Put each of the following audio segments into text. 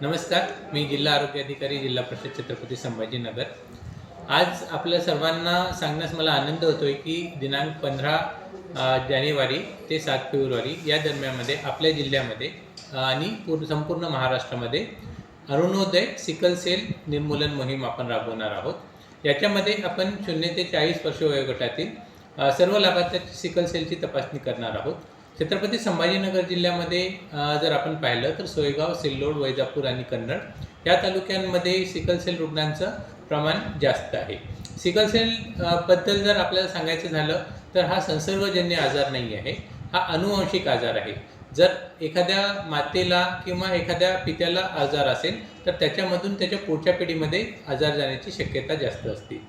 नमस्कार मी जिल्हा आरोग्य अधिकारी जिल्हा परिषद छत्रपती संभाजीनगर आज आपल्या सर्वांना सांगण्यास मला आनंद होतोय की दिनांक पंधरा जानेवारी ते सात फेब्रुवारी या दरम्यानमध्ये आपल्या जिल्ह्यामध्ये आणि पूर्ण संपूर्ण महाराष्ट्रामध्ये अरुणोदय सिकल सेल निर्मूलन मोहीम आपण राबवणार आहोत. याच्यामध्ये आपण शून्य ते चाळीस वर्ष वयोगटातील सर्व लाभार्थ्यांची सिकल सेलची तपासणी करणार आहोत. छत्रपती संभाजीनगर जिल्ह्यामध्ये जर आपण पाहिलं तर सोयगाव सिल्लोड वैजापूर आणि कन्नड या तालुक्यांमध्ये सिकल सेल रुग्णांचं प्रमाण जास्त आहे. सिकल सेल बद्दल जर आपल्याला सांगायचं झालं तर हा संसर्गजन्य आजार नाही आहे हा अनुवांशिक आजार आहे. जर एखाद्या मातेला किंवा एखाद्या पित्याला आजार असेल तर त्याच्यामधून त्याच्या पुढच्या पिढीमध्ये आजार जाण्याची शक्यता जास्त असते.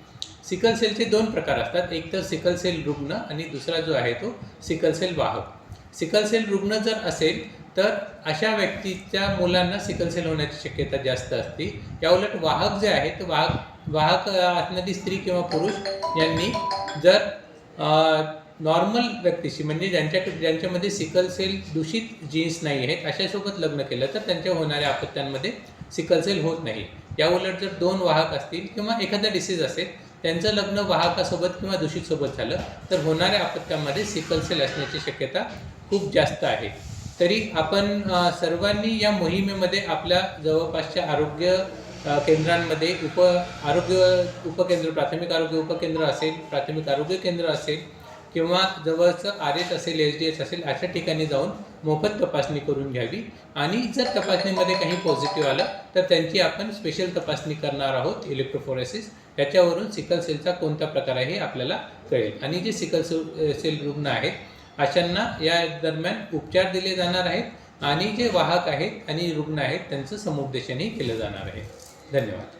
सिकल सेलचे दोन प्रकार असतात एक तर सिकल सेल रुग्ण आणि दुसरा जो आहे तो सिकल सेल वाहक. सिकलसेल रुग्ण जर असेल तर अशा व्यक्तीच्या मुलांना सिकलसेल होण्याची शक्यता जास्त असते. याउलट वाहक जे आहे वाहक वाहक असणारी स्त्री किंवा पुरुष यांनी जर नॉर्मल व्यक्तीशी म्हणजे ज्यांच्या ज्यांच्यामध्ये सिकल सेल दूषित जीन्स नाही आहेत अशासोबत लग्न केलं तर त्यांच्या होणाऱ्या आपत्त्यांमध्ये सिकल सेल होत नाही. याउलट जर दोन वाहक असतील किंवा एखादा डिसीज असेल त्यांचं लग्न वाहकासोबत किंवा दूषितसोबत झालं तर होणाऱ्या आपत्त्यांमध्ये सिकलसेल असण्याची शक्यता खूप जास्त आहे. तरी आपण सर्वांनी या मोहिमेमध्ये आपल्या जवळपासच्या आरोग्य केंद्रांमध्ये उप आरोग्य उपकेंद्र प्राथमिक आरोग्य उपकेंद्र असेल प्राथमिक आरोग्य केंद्र असेल किंवा जवळचं आर एस असेल एच डी एस असेल अशा ठिकाणी जाऊन मोफत तपासणी करून घ्यावी. आणि जर तपासणीमध्ये काही पॉझिटिव्ह आलं तर त्यांची आपण स्पेशल तपासणी करणार आहोत इलेक्ट्रोफोरेसिस त्याच्यावरून सिकल सेलचा कोणता प्रकार आहे हे आपल्याला कळेल. आणि जे सिकल सेल रुग्ण आहेत अशांना या दरम्यान उपचार दिले जाणार आहेत. आणि जे वाहक आहेत आणि रुग्ण आहेत त्यांचं समुपदेशनही केलं जाणार आहे. धन्यवाद.